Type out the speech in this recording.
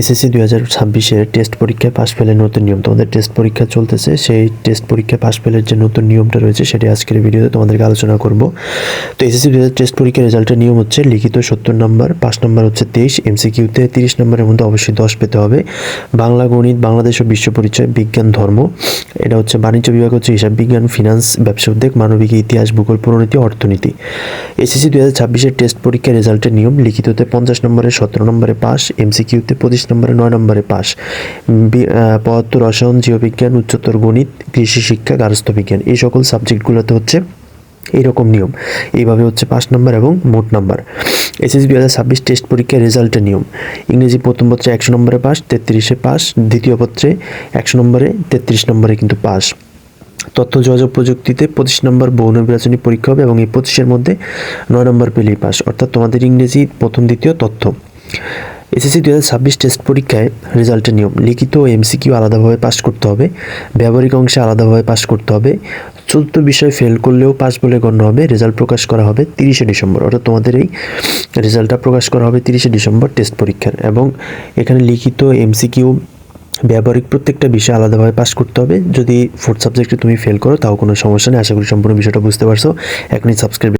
SSC দুই হাজার ছাব্বিশের টেস্ট পরীক্ষায় পাশ ফেলের নতুন নিয়ম। তোমাদের টেস্ট পরীক্ষা চলতেছে, সেই টেস্ট পরীক্ষায় পাশ ফেলের যে নতুন নিয়মটা রয়েছে সেটি আজকের ভিডিওতে তোমাদেরকে আলোচনা করব। তো এসএসসি দুই হাজার টেস্ট পরীক্ষার রেজাল্টের নিয়ম হচ্ছে লিখিত সত্তর নম্বর, পাঁচ নম্বর হচ্ছে তেইশ এমসিকিউতে তিরিশ নম্বরের মধ্যে অবশ্যই দশ পেতে হবে। বাংলা গণিত, বাংলাদেশ ও বিশ্ব পরিচয়, বিজ্ঞান, ধর্ম, এটা হচ্ছে বাণিজ্য বিভাগ হচ্ছে হিসাব বিজ্ঞান ফিনান্স ব্যবসা উদ্যোগ, মানবিক ইতিহাস, ভূগোল পুরনীতি অর্থনীতি। এসএসসি দুই হাজার ছাব্বিশের টেস্ট পরীক্ষার রেজাল্টের নিয়ম, লিখিততে পঞ্চাশ নম্বরে সতেরো নম্বরে পাস এমসিকিউতে পঁচিশ নম্বরে, নয় নম্বরে পাস পদার্থ রসায়ন জীববিজ্ঞান, উচ্চতর গণিত, কৃষি শিক্ষা, গার্হস্থ্য বিজ্ঞান। এই সকল সাবজেক্টগুলোতে হচ্ছে এইরকম নিয়ম। এইভাবে হচ্ছে পাঁচ নম্বর এবং মোট নাম্বার। এসএসসি দুই হাজার ছাব্বিশ টেস্ট পরীক্ষার রেজাল্টের নিয়ম। ইংরেজি প্রথম পত্রে একশো নম্বরে পাস তেত্রিশে পাস দ্বিতীয় পত্রে একশো নম্বরে, তেত্রিশ নম্বরে কিন্তু পাস তথ্য, যোগাযোগ প্রযুক্তিতে পঁচিশ নম্বর বহু নির্বাচনী পরীক্ষা হবে এবং এই পঁচিশের মধ্যে নয় নম্বর পেলেই পাস অর্থাৎ তোমাদের ইংরেজি প্রথম, দ্বিতীয় তথ্য। এসএসসি দু হাজার ছাব্বিশ টেস্ট পরীক্ষায় রেজাল্টের নিয়ম। লিখিত ও এমসিকিউ আলাদাভাবে পাস করতে হবে। ব্যবহারিক অংশে আলাদাভাবে পাস করতে হবে। চতুর্থ বিষয় ফেল করলেও পাস বলে গণ্য হবে। রেজাল্ট প্রকাশ করা হবে তিরিশে ডিসেম্বর। অর্থাৎ তোমাদের এই রেজাল্টটা প্রকাশ করা হবে তিরিশে ডিসেম্বর টেস্ট পরীক্ষার। এবং এখানে লিখিত এমসিকিউ ব্যবহারিক প্রত্যেকটা বিষয় আলাদাভাবে পাস করতে হবে। যদি ফোর্থ সাবজেক্টে তুমি ফেল করো, তাও কোনো সমস্যা নেই। আশা করি সম্পূর্ণ বিষয়টা বুঝতে পারছ। এখনই সাবস্ক্রাইব